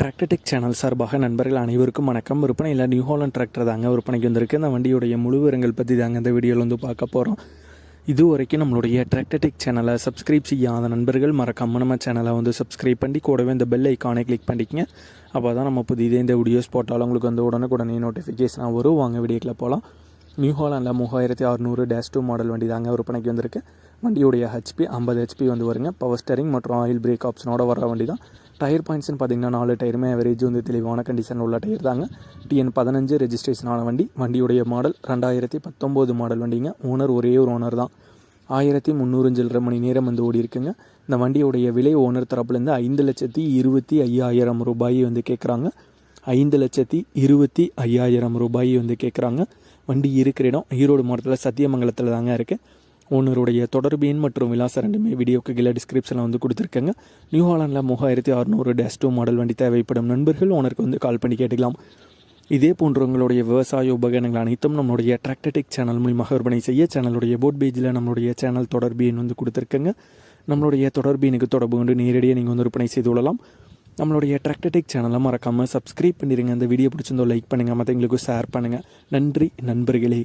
Tractor Tech channel சார்பாக நண்பர்கள் அனைவருக்கும் வணக்கம். விற்பனையில் நியூ ஹாலண்ட் டிராக்டர் தாங்க விற்பனைக்கு வந்திருக்கு. இந்த வண்டியுடைய முழு விவரங்கள் பற்றி தாங்க இந்த வீடியோவில் வந்து பார்க்க போகிறோம் இது வரைக்கும் நம்மளுடைய டிராக்டர்டெக் சேனலை சப்ஸ்கிரைப் செய்யாத நண்பர்கள் மறக்காம நம்ம சேனலை வந்து சப்ஸ்கிரைப் பண்ணி கூடவே இந்த பெல் ஐக்கானை கிளிக் பண்ணிக்கங்க. அப்போ தான் நம்ம புதிய இந்த வீடியோஸ் போட்டாலும் உங்களுக்கு வந்து உடனுக்குடனே நோட்டிஃபிகேஷனாக வரும். வாங்க வீடியோக்கில் போகலாம் நியூ ஹாலண்டில் மூவாயிரத்தி அறுநூறு டேஷ் டூ மாடல் வண்டி தாங்க விற்பனைக்கு வந்திருக்கு. வண்டியுடைய ஹெச்பி ஐம்பது ஹெச்பி வந்து வருங்க. பவர் ஸ்டரிங் மற்றும் ஆயில் பிரேக் ஆப்ஷனோட வர வண்டி தான். டயர் பாயிண்ட்ஸ்னு பார்த்தீங்கன்னா நாலு டயருமே அவரேஜ் வந்து தெளிவான கண்டிஷனில் உள்ள டயர் தாங்க. டிஎன் பதினஞ்சு ரெஜிஸ்ட்ரேஷனான வண்டி வண்டியுடைய மாடல் ரெண்டாயிரத்தி பத்தொம்போது மாடல் வண்டிங்க. ஓனர் ஒரே ஒரு ஓனர் தான். ஆயிரத்தி முந்நூறு சில்லரை மணி நேரம் வந்து ஓடி இருக்குங்க. இந்த வண்டியுடைய விலை ஓனர் தரப்புலேருந்து ஐந்து லட்சத்தி இருபத்தி ஐயாயிரம் ரூபாய் வந்து கேட்குறாங்க. ஐந்து லட்சத்தி இருபத்தி ஐயாயிரம் ரூபாய் வந்து கேட்குறாங்க. வண்டி இருக்கிற இடம் ஈரோடு மாவட்டத்தில் சத்தியமங்கலத்தில் தாங்க இருக்குது ஓனருடைய தொடர்பு எண் மற்றும் விலாசம் ரெண்டுமே வீடியோக்கு கீழே டிஸ்கிரிப்ஷனில் வந்து கொடுத்துருக்கேங்க. நியூ ஹாலண்டில் மூவாயிரத்தி அறுநூறு டேஸ் டூ மாடல் வண்டி தேவைப்படும் நண்பர்கள் ஓனருக்கு வந்து கால் பண்ணி கேட்டுக்கலாம். இதே போன்ற உங்களுடைய விவசாய உபகரணங்கள் அனைத்தும் நம்மளுடைய டிராக்டர்டெக் சேனல் மூலியமாக விற்பனை செய்ய சேனலுடைய போட் பேஜில் நம்மளுடைய சேனல் தொடர்பு எண் வந்து கொடுத்துருக்கேங்க. நம்மளுடைய தொடர்பு எனக்கு தொடர்பு கொண்டு நேரடியாக நீங்கள் வந்து விற்பனை செய்து கொள்ளலாம். நம்மளுடைய டிராக்டர்டெக் சேனலை மறக்காமல் சப்ஸ்கிரைப் பண்ணிடுங்க அந்த வீடியோ பிடிச்சிருந்தோ லைக் பண்ணுங்கள் மற்றவங்களுக்கு ஷேர் பண்ணுங்கள் நன்றி நண்பர்களே.